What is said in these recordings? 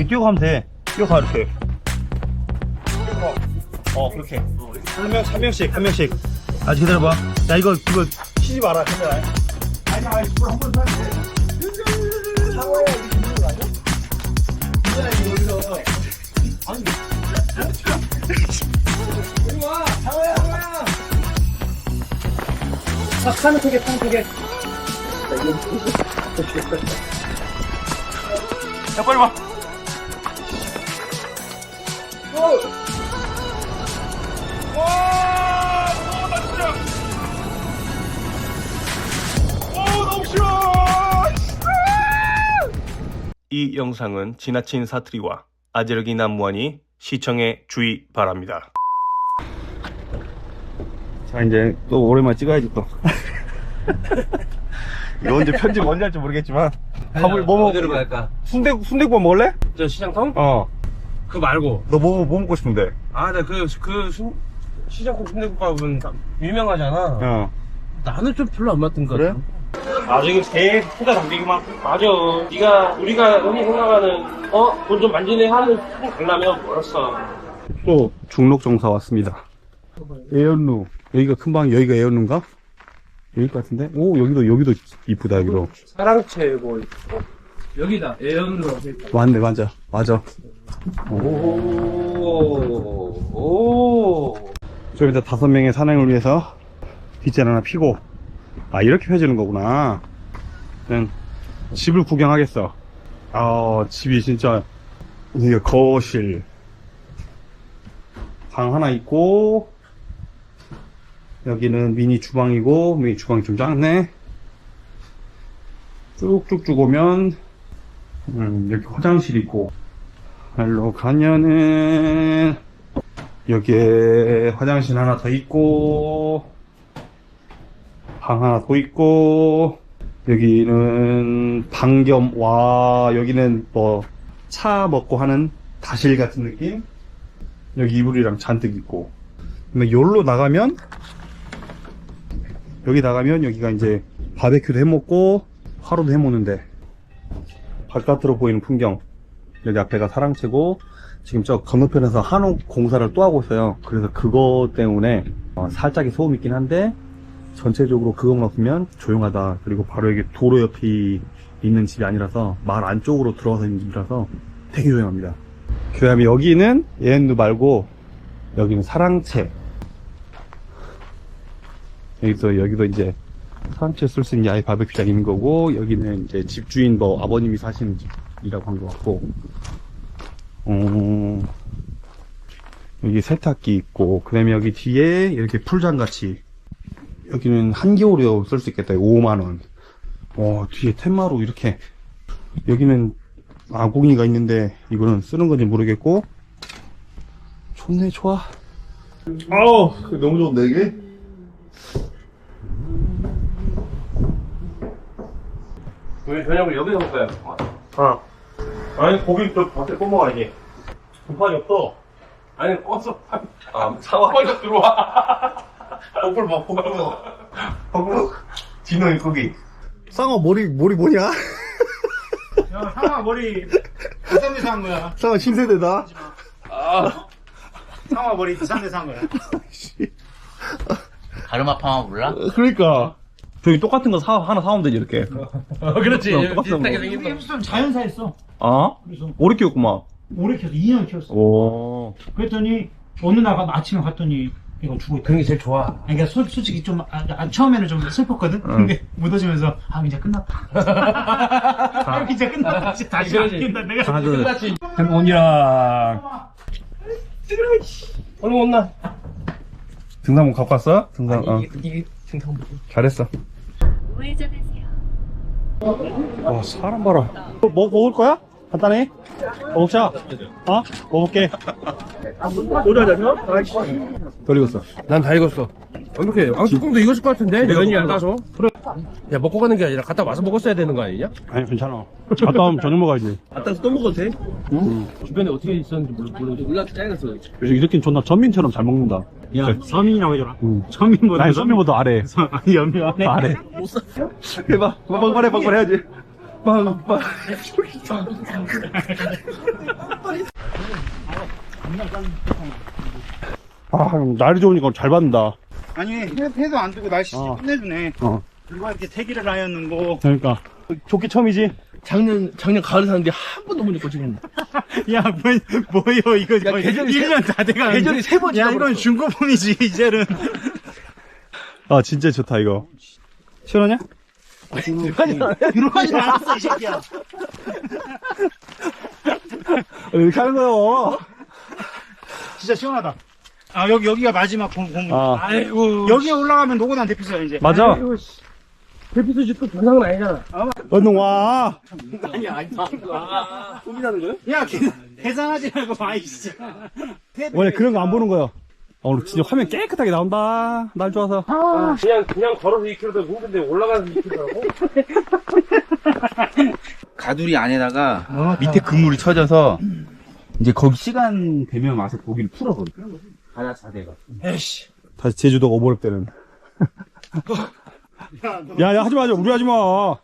이렇게 뛰어가면 돼. 뛰어가, 이렇게. 어, 그렇게. 한 명, 한 명씩, 한 명씩. 아직 기다려봐. 야, 이거, 이거, 치지 마라, 괜찮아. 아니, 아니, 물한번 사는데. 상어야, 이거 있는 거 아니야? 이거 여기서. 아니. 이리 와, 상어야, 상어야. 아, 카는 크게, 카는 크게. 야, 빨리 와. 와, 이 영상은 지나친 사투리와 아재력이 난무하니 시청에 주의 바랍니다. 자, 이제 또 오랜만에 찍어야지 또. 이거 언제 편집 언제 할지 모르겠지만 밥을 뭐 먹? 어디로 갈까? 순대 순대국밥 먹을래? 저 시장통? 어. 그 말고. 너 뭐 뭐 먹고 싶은데? 아, 나 그, 그, 순, 시장통 순대국밥은 다 유명하잖아. 어. 나는 좀 별로 안 맞던 것 그래? 같아. 나중에 개 후다 담기기만. 맞아. 네가 우리가 흔히 생각하는 어? 돈 좀 만지네 하는 수준 가려면 멀었어. 또 중록 정사 왔습니다. 에어루 여기가 큰방 여기가 에어루인가? 여기 같은데? 오 여기도 여기도 이쁘다 여기도. 사랑채 뭐 있고. 여기다 에어로 맞네 맞아 맞아. 오, 오. 좀 이따 다섯 명의 산행을 위해서 뒷잔 하나 피고 아 이렇게 펴지는 거구나. 그냥 집을 구경하겠어. 아 집이 진짜 이게 거실 방 하나 있고 여기는 미니 주방이고 미니 주방이 좀 작네. 쭉쭉쭉 오면 음, 여기 화장실 있고 일로 가면은 여기에 화장실 하나 더 있고 방 하나 더 있고 여기는 방겸 와 여기는 뭐 차 먹고 하는 다실 같은 느낌? 여기 이불이랑 잔뜩 있고. 근데 여기로 나가면 여기 나가면 여기가 이제 바베큐도 해먹고 화로도 해먹는데. 바깥으로 보이는 풍경. 여기 앞에가 사랑채고 지금 저 건너편에서 한옥 공사를 또 하고 있어요. 그래서 그거 때문에 어, 살짝의 소음이 있긴 한데 전체적으로 그것만 없으면 조용하다. 그리고 바로 여기 도로 옆이 있는 집이 아니라서 마을 안쪽으로 들어가서 있는 집이라서 되게 조용합니다. 그 다음에 여기는 예엔누 말고 여기는 사랑채. 여기서 여기도 이제 사랑채 쓸 수 있는 아예 바베큐장 있는 거고 여기는 이제 집주인 뭐 아버님이 사시는 집이라고 한 것 같고 어, 여기 세탁기 있고, 그 다음에 여기 뒤에 이렇게 풀장 같이, 여기는 한겨울에 쓸수 있겠다. 5만원. 와, 뒤에 텐마로 이렇게, 여기는 아궁이가 있는데, 이거는 쓰는 건지 모르겠고, 좋네, 좋아. 아우, 너무 좋은데, 이게? 우리 저녁을 여기서 거야. 아. 아니, 고기 좀 밖에 꺼먹어야지. 돈판이 없어. 아니, 껐어. 아, 사와. 먼저 들어와. 막, 거꾸로 먹어. 거꾸로. 진호 고기. 상어 머리, 머리 뭐냐? 야, 상아 머리 데서 한 거야? 상어 신세대다. 상아 머리 부산 데서 한 거야? 가르마파마 몰라? 그러니까. 저기 똑같은 거 사, 하나 사오면 되지, 이렇게. 어, 그렇지. 그럼 똑같은 비슷하게 거. 생긴 이게 거. 무슨 자연사 했어. 아? 그래서 오래 키웠구만. 오래 키웠어. 2년 키웠어. 오. 그랬더니 어느 날 아침에 갔더니 이거 죽어 있다. 그런 게 제일 좋아. 아니, 그러니까 솔, 솔직히 좀 아, 아, 처음에는 좀 슬펐거든. 근데 묻어지면서 아 이제 끝났다. 아 이제 끝났다. 이제 다시 안. 낀다. 내가 둘. 끝났지. 온이랑. 오늘 못 나. 등산복 갖고 왔어? 등산, 어. 이게 등산 잘했어. 우회전하세요. 와, 사람 봐라. 뭐, 먹을 거야? 간단해? 먹자. 어? 먹을게. 덜 익었어. 난 다 익었어. 어떻게? 아, 뚜껑도 익었을 것 같은데? 면이 안 가서. 그래. 야, 먹고 가는 게 아니라 갔다 와서 먹었어야 되는 거 아니냐? 아니, 괜찮아. 갔다 오면 저녁 먹어야지. 갔다 와서 또 먹어도 돼? 응. 주변에 어떻게 있었는지 몰라. 몰라. 짜였어. 요즘 이렇게 존나 전민처럼 잘 먹는다. 야 서민이라고 해줘라. 응. 서민보다 아니, 선미보다 아래. 아니 연미 안에 아래. 해봐. 빵빵해, 빵빵 해야지. 빵빵. 아, 날이 좋으니까 잘 받는다. 아니 해, 해도 안 두고 날씨 어. 끝내주네 어. 누가 이렇게 태기를 하였는고 그러니까. 좋기 처음이지? 작년, 작년 가을에 샀는데 한 번도 못 입고 지금. 야 뭐, 뭐요 이거 야, 거의 계절이 1년 다 돼가는데 계절이 세 번이나 야 이건 벌었어. 중고품이지 이제는 아, 진짜 좋다, 이거. 시원하냐? 들어가지 않았어 이 새끼야 이렇게 하는 거요. 진짜 시원하다 아 여기 여기가 마지막 공, 공. 아, 아이고. 여기에 올라가면 노고단 대피소야 이제 맞아. 대피소 집도 정상은 아니잖아. 얼른 와. 아니, 아니. 아, 고민하는 거요? 야 계- 계산하지 말고 봐 이씨 원래 그런 거 안 보는 거요. 아, 오늘 진짜 화면 깨끗하게 나온다. 날 좋아서. 그냥, 그냥 걸어서 2km도 힘든데 올라가서 2km라고? 가두리 안에다가 어, 밑에 그물이 쳐져서 이제 거기 시간 되면 와서 고기를 풀어버려. 바다 자대가. 에이씨 다시 제주도가 오버랩 때는. 야, 야, 하지 마, 하지 마. 우리 하지 마.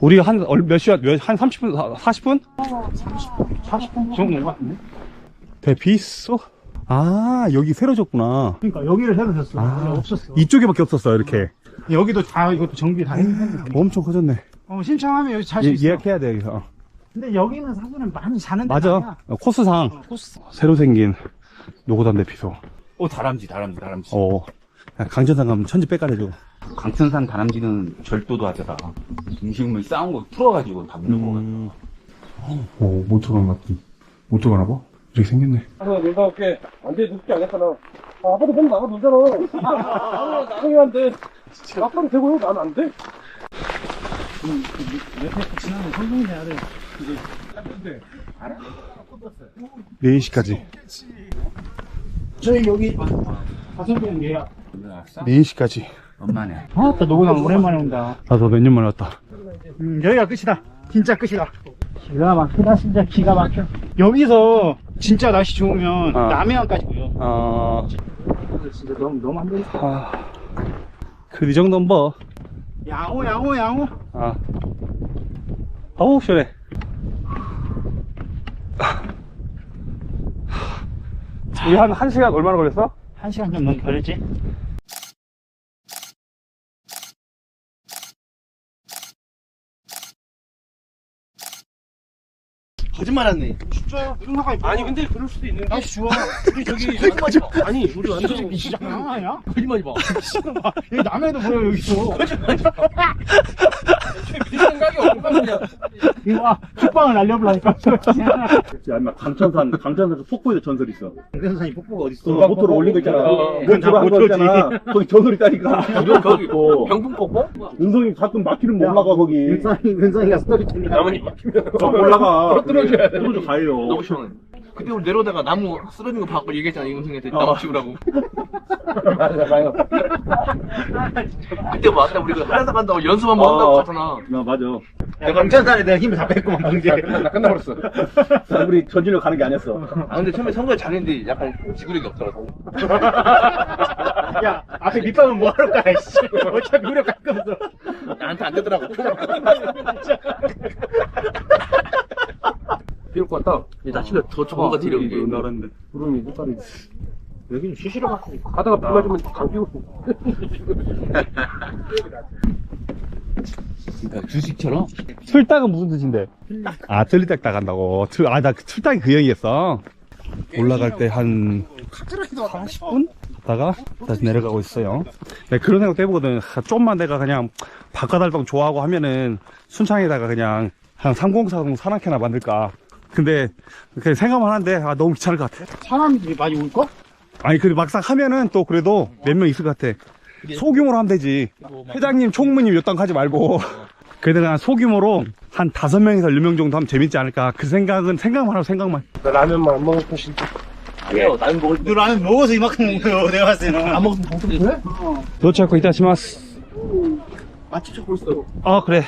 우리가 한, 얼- 몇 시간, 몇, 한 30분, 40분? 40분 정도 된것 같은데 대피소? 아, 여기 새로 졌구나. 그러니까 여기를 새로 줬어 원래 없었어 이쪽에밖에 없었어, 이렇게. 여기도 다 이것도 정비 다 했는데 엄청 커졌네. 어, 신청하면 여기 잘 수 예, 있어 예약해야 돼, 여기서. 근데 여기는 사실은 많이 자는 데가 맞아. 어, 코스상. 어, 코스 새로 생긴 노고단 대피소. 오 다람쥐 다람쥐 다람쥐. 어. 야, 강전상 가면 천지 빽깔해줘. 강천산 다람쥐는 절도도 하더라. 음식물 싸운 거 풀어가지고 다 물고 가. 음. 오, 모터건 같은. 모터건나 봐? 이렇게 생겼네. 가서 놀다 올게. 안 돼, 늦게 안 했잖아. 아, 아빠도 보면 나가 놀잖아. 나는, 나는 왜안 돼? 아빠는 되고요, 나는 안 돼. 지나면 성공해야 돼 4시까지. 저희 여기 다섯 명 예약 4시까지. 엄마네. 아따 노고당 오랜만에 온다 나도 몇 년 만에 왔다. 음, 여기가 끝이다 진짜 끝이다 기가 막히다 진짜 기가 막혀 여기서 진짜 날씨 좋으면 아. 남해안까지 보여 아, 진짜 너무 너무 안 되겠어 아. 그이 정도는 뭐. 양호 양호 양호 아. 어우, 시원해. 우리 한, 한 시간 얼마나 걸렸어? 한 시간 좀 넘게 걸렸지 거짓말하네. 진짜요 무슨 상관이 아니, 근데 그럴 수도 있는데. 날씨 좋아 우리 저기. 거짓말하지 마. 아니, 우리 완전. 진짜 강하냐 거짓말하지 마. 여기 남해도 보여 여기서 생각이 없는 이거 봐 죽방을 날려보라니까 야, 인마 강천산, 강천산에서 폭포에서 전설이 있어. 대선산이 폭포가 어디 그 모터로 올린 거 있잖아. 어, 그건 다. 있잖아. 거기 전설이 있다니까. 이거 거기, 병풍 뽀뽀? 은성이 가끔 막히면 못 올라가, 거기. 은성이 은성이가 스토리 텔링 나뭇잎 막히면. 못 올라가. 떨어져야 돼. 떨어져 가요. 너무 시원해. 그때 우리 내려오다가 나무 쓰러진 거 봐갖고 얘기했잖아, 이은승한테. 나무 치우라고. 맞아, 맞아. 그때 뭐 왔다, 우리 그 하얀사 간다고 연습 한번 한다고 갔잖아. 아, 맞아. 강천산에 내가 힘을 다 뺐구만 방제 나 끝나버렸어. 우리 전진을 가는 게 아니었어. 아, 근데 처음에 선거에 잘했는데 약간 지구력이 없더라고. 야 앞에 밑밥은 뭐하러 가 씨. 어차피 우려 갈 거면서 나한테 안 되더라고. 비올 것 같다. 더 좋은 것 같아, 이렇게. 나라인데. 구름이 색깔이. 여기는 쉬쉬러 갖고 가다가 비 맞으면 감기 오고. 그러니까 주식처럼 틀딱은 무슨 뜻인데? 아, 틀리딱 따간다고. 틀, 아, 나 틀딱이 그 얘기였어. 올라갈 때 한 40분? 갔다가 다시 내려가고 있어요. 네, 그런 생각도 해보거든. 아, 좀만 내가 그냥 바깥 활동 좋아하고 하면은 순창에다가 그냥 한 3040 산악회나 만들까. 근데 그냥 생각만 하는데 아, 너무 귀찮을 것 같아. 사람들이 많이 올까? 아니, 근데 막상 하면은 또 그래도 몇 명 있을 것 같아. 소규모로 하면 되지. 회장님, 총무님 요땅 하지 말고. 그래도 그냥 소규모로 한 다섯 명에서 10명 정도 하면 재밌지 않을까. 그 생각은 생각만 하고 생각만. 나 라면만 안 먹을 것인데. 아니요, 라면 먹을 너 라면 먹어서 이만큼 먹어요 내가 봤을 때는 안 먹으면 봉투 그래? 도착하고 이따 시마스. 맛집 찾고 있어. 아, 그래.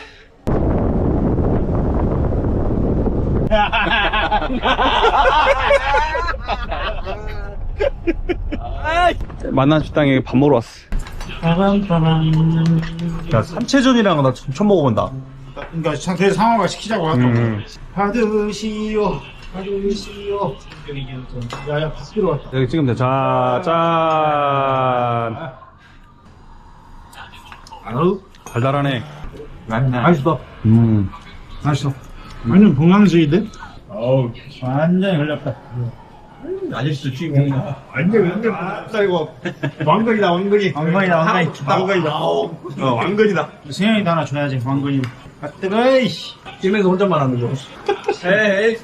만난 식당에 밥 먹으러 왔어. 야, 거나 처음 먹어본다. 그러니까 상- 그래서 상황을 시키자고 하고 음. 받으시오 받으시오 야야 밥 들어왔다 여기 찍으면 돼. 자, 짠. 아우 달달하네. 맛있어 음. 맛있어 완전 봉황주의인데? 어우 완전히 걸렸다 아저씨 주인공이야 완전 완전 쌀고 왕건이다 왕건이 왕건이다 왕건이 왕건이다 어 왕건이다 승현이도 하나 줘야지 왕건이 아 뜨거 이씨 집에서 혼자만 하는 거. 에이,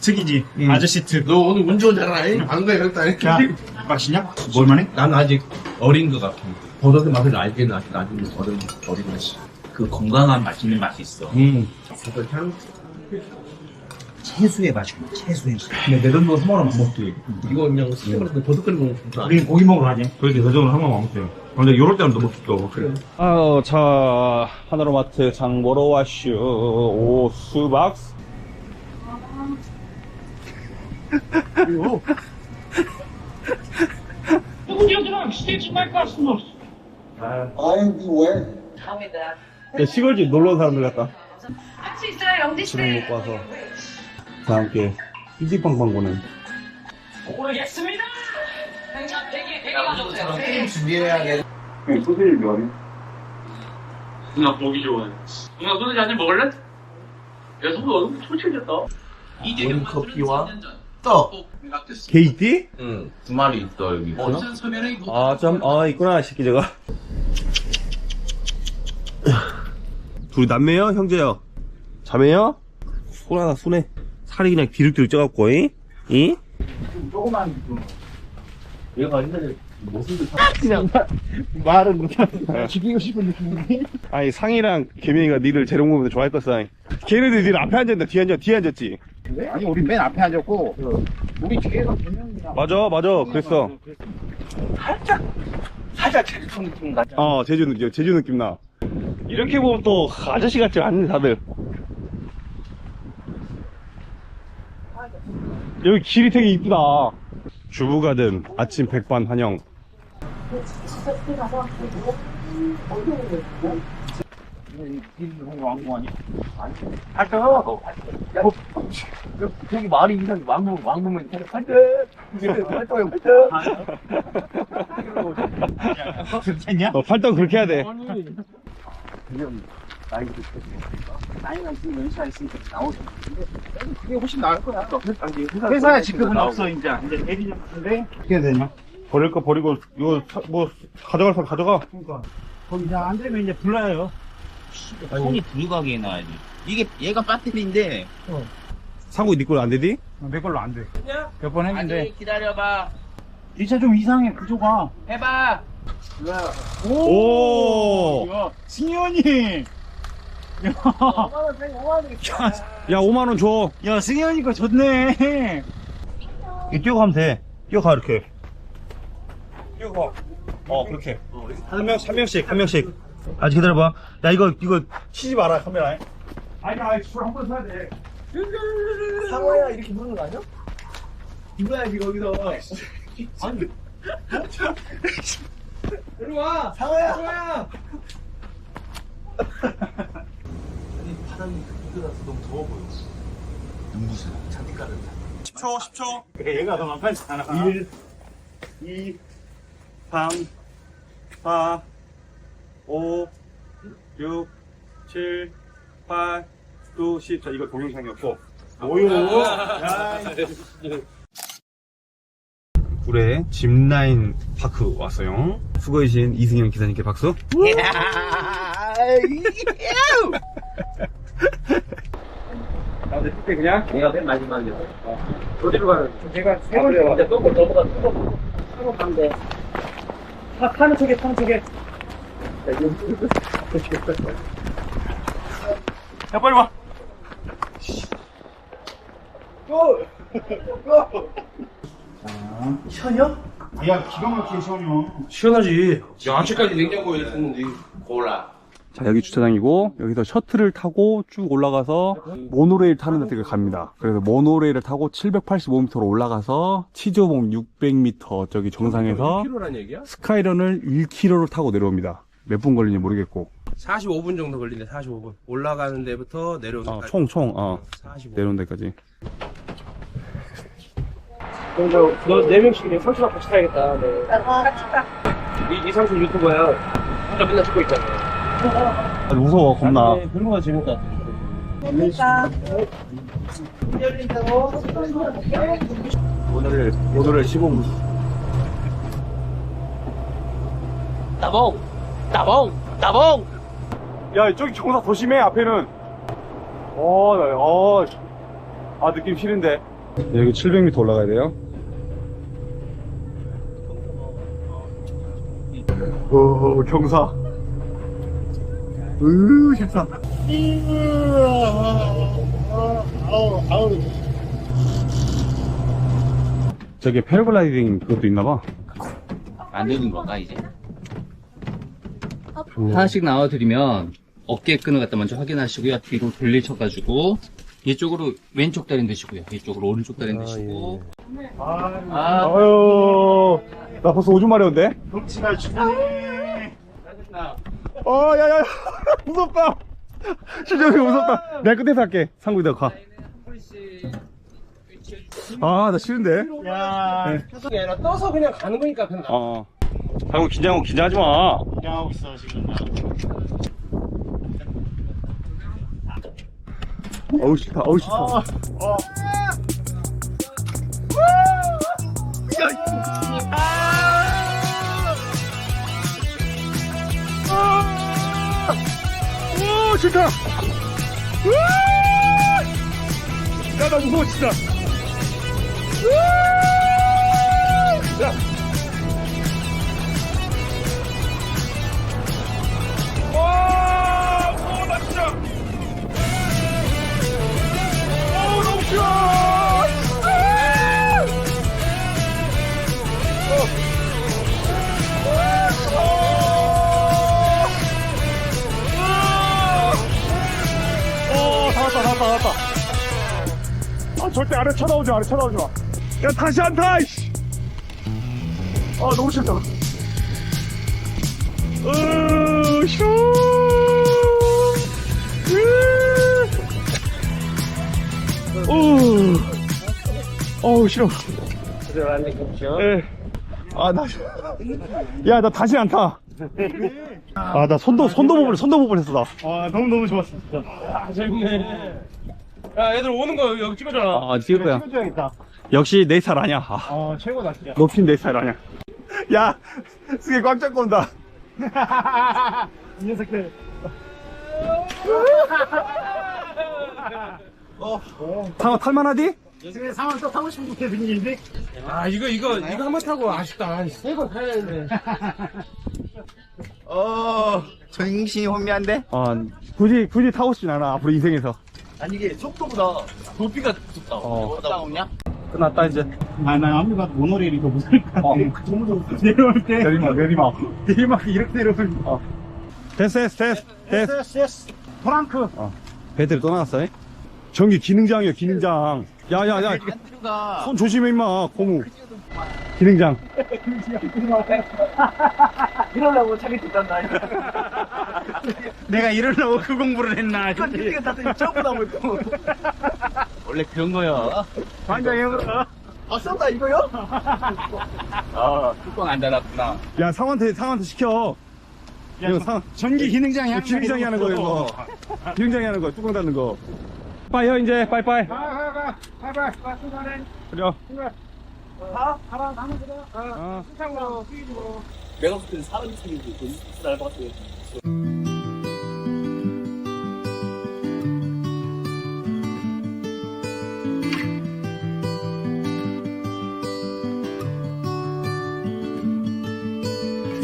특이지 아저씨 특 너 오늘 운전 잘하네? 안 그래, 그랬다. 야, 맛있냐? 뭘만해? 난 아직 어린 것 같아. 버섯의 맛을 알기는 아직 나중에 어린, 어린 맛이. 그 건강한 맛있는 맛이 있어. 음. 버섯 향? 채수의 맛이야 채수의 맛 근데 내 돈도 3만원 안 먹지. 이거 그냥 스테이크를 버섯 끓여 먹으면 진짜. 우리는 고기 먹으러 가지 그렇게 대전을 한번 먹었어요. 근데 요럴 때는 너무 춥죠. 아, 자, 하나로마트 장 보러 왔슈. 오, 수박. 야, 시골집 놀러 온 사람들 같다. 할수 있어요, 영지 씨. 집에 먹고 와서 다 함께 삐직빵빵 보는. 누나 보기 좋아해. 누나 소세지 한입 먹을래? 야, 소금 얼굴 초췌해졌다. 원 커피와 게이티? 응, 두 마리 있어, 여기. 아, 참, 아, 있구나, 새끼, 저거. 둘이 남매요? 형제요? 자매요? 순하다, 순해. 살이 그냥 비륵비륵 쪄갖고, 이? 이? 조그만 얘가 옛날에 모습을 말은 못하 죽이고 싶은 느낌이니? 아니, 상이랑 개명이가 니를 재롱 보면서 좋아했겠어. 걔네들 니를 앞에 앉았나, 뒤에 앉았, 뒤에 앉았지? 아니 우리 맨 앞에 앉았고 우리 뒤에서 개명이랑 맞아, 맞아, 그랬어. 살짝 제주통 느낌 같아 어, 제주 느낌, 제주 느낌 나. 이렇게 보면 또 아저씨 같지 않네, 다들. 여기 길이 되게 이쁘다. 주부가든 아침 백반 환영. 여기 말이 이상해. 왕부, 왕부면 팔때. 팔때요, 팔때. 괜찮냐? 어, 팔당 그렇게 해야 돼. 그게 훨씬 나을 거야 회사에 지급은 없어 이제 이제 대리점인데 어떻게 해야 되냐? 버릴 거 버리고, 이거, 사- 뭐, 가져갈 사람 가져가. 그러니까 거기 이제 안 되면 이제 불러요 손이 불가게 해놔야지. 이게, 얘가 배터리인데. 상구 니꼴안 되디? 내 걸로 안 돼 몇 번 했는데 기다려봐. 진짜 좀 이상해 구조가 해봐. 오! 야 승현이 야, 야, 5만원 줘. 야 승현이 거 좋네 이 뛰어가면 돼. 뛰어가, 이렇게. 뛰어가. 어, 그렇게. 한 명, 한 명씩, 한 명씩. 아직 기다려봐. 야, 이거, 이거, 치지 마라, 카메라에. 아니 아니 술한번 사야 돼 상어야, 이렇게 부르는 거 아니야? 이거야지, 거기서. 아니. 이리 와! 상어야! 상어야! 바닥이 이거라서 너무 더워 보여. 눈부셔. 잔디가루. 10초, 10초. 그래 얘가 더 만만찮아 1, 2, 3, 4, 5, 6, 7, 8, 9, 10. 자, 이거 동영상이었고. 오요. 굴에 짚라인 파크 왔어요. 수고해주신 이승현 기사님께 박수. 나한테 그때 그냥 내가 맨 마지막이야. 어디로 가는 거야? 제가 세 번째 이제 똥을 넘어가 똥을 하고 간대. 타 타는 척해 타는 척해. 야, 빨리 와. 야 기가 막히게 시원해요 시원하지. 야 아침까지 냉장고에 있었는데. 골라. 자, 여기 주차장이고, 여기서 셔틀을 타고 쭉 올라가서 모노레일 타는 데가 갑니다. 그래서 모노레일을 타고 785m로 올라가서 치조봉 600m 저기 정상에서? 스카이런을 1km를 타고 내려옵니다. 몇 분 걸리는지 모르겠고. 45분 정도 걸린대 45분 올라가는 데부터 내려오는 어, 데까지 총, 총, 어. 45분 내려온 데까지. 그럼 너네 명씩 그냥 삼촌랑 같이 타야겠다 네. 같이 가. 이, 이 삼촌 유튜버야 혼자 맨날 찍고 있잖아 아, 무서워, 겁나. 네, 그런 거 그러니까. 오늘, 오늘의 시공. 따봉 따봉 따봉 야, 저기 경사 더 심해, 앞에는. 어, 나, 어. 아, 느낌 싫은데. 여기 700m 올라가야 돼요. 오, 경사. 으, 심사. 저기 패러글라이딩 그것도 있나봐. 안 되는 건가, 이제? 하나씩 나와드리면 어깨 끈을 갖다 먼저 확인하시고요. 뒤로 돌리셔가지고 이쪽으로 왼쪽 다리 드시고요. 이쪽으로 오른쪽 다리 드시고. 아, 아유, 나 벌써 오줌 마려운데? 덩치가 죽네. 어, 야, 야, 야. 무섭다. 진짜 무섭다. 내가 끝에서 할게. 상구이 너 가. 아, 나 싫은데? 야, 그게 아니라 떠서 그냥 가는 거니까 그냥 나- 어. 상구 긴장하고 긴장하지 마. 긴장하고 있어, 지금. 어우, 싫다. 어우, 싫다. 어, 어. 오, 싫다. 으아! 야, 나 무서워, 진짜. 으아! 야. 와, 다 왔다, 다 왔다, 다 왔다. 아, 절대 아래 쳐다오지 마, 아래 쳐다오지 마. 야, 다시 안 타, 이씨. 아, 너무 싫다. 으, 싫어. 으. 우. 어우, 싫어. 앉아 계십시오 예. 아, 나, 야, 나 다시 안 타. 아, 나 손도, 손도 못, 손도 못 보냈어, 나. 아, 너무 너무 좋았어, 진짜. 아 재밌네 야 애들 오는 거 여기 찍어줘라 아, 찍을 거야. 찍어줘야겠다. 역시 내 스타일 아니야. 아, 어, 최고다, 진짜. 높인 내 스타일 아니야. 야, 승희 꽉 잡고 온다. 이 녀석들. 상어 탈만하디? 지금 상황 또 타고 싶은 게 생기는데? 아 이거 이거 이거 한 번 타고 아쉽다 세번 타야 되는데 어, 정신이 혼미한데? 아, 굳이, 굳이 타고 싶진 않아, 앞으로 인생에서. 아니, 이게 속도보다 높이가 무섭다. 어. 없냐? 끝났다, 이제. 아, 나 아무리 봐도 모노레일이 더 무서울 것 같아. 너무 무서워. 내려올 때. 내리막, 내리막. 내리막 이렇게 내려오면. 어. 됐어, 됐어, 됐어. 됐어. 예스. 토랑크. 배터리 또 나갔어, 잉? 전기 기능장이야, 기능장. 야, 야, 야. 안트가 손 조심해, 임마, 고무. 기능장. 이러려고 자기 뒷단다. 내가 이러려고 그 공부를 했나. 이게 다 점프 나고 있고. 원래 그런 거요. 반장 해보라. 아, 쏜다, 이거요? 아, 뚜껑 안 닫았구나. 야, 상한테, 상한테 시켜. 이거 상, 전기 기능장이 이거 기능장이 하는 거예요, 이거. 기능장이 하는 거, 뚜껑 닫는 거. 빠이요, 이제, 빠이빠이. 가, 가, 가. 수고하네. 그래. 가, 가라, 가면 되다. 가. 어. 수상으로 뛰고. 내가 볼 때는 사람이 생기고 돈 날것 같아.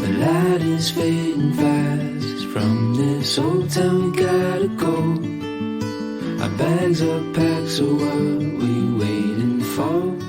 The light is fading fast. From this old town, we gotta go. Our bags are packed, so what we waiting for?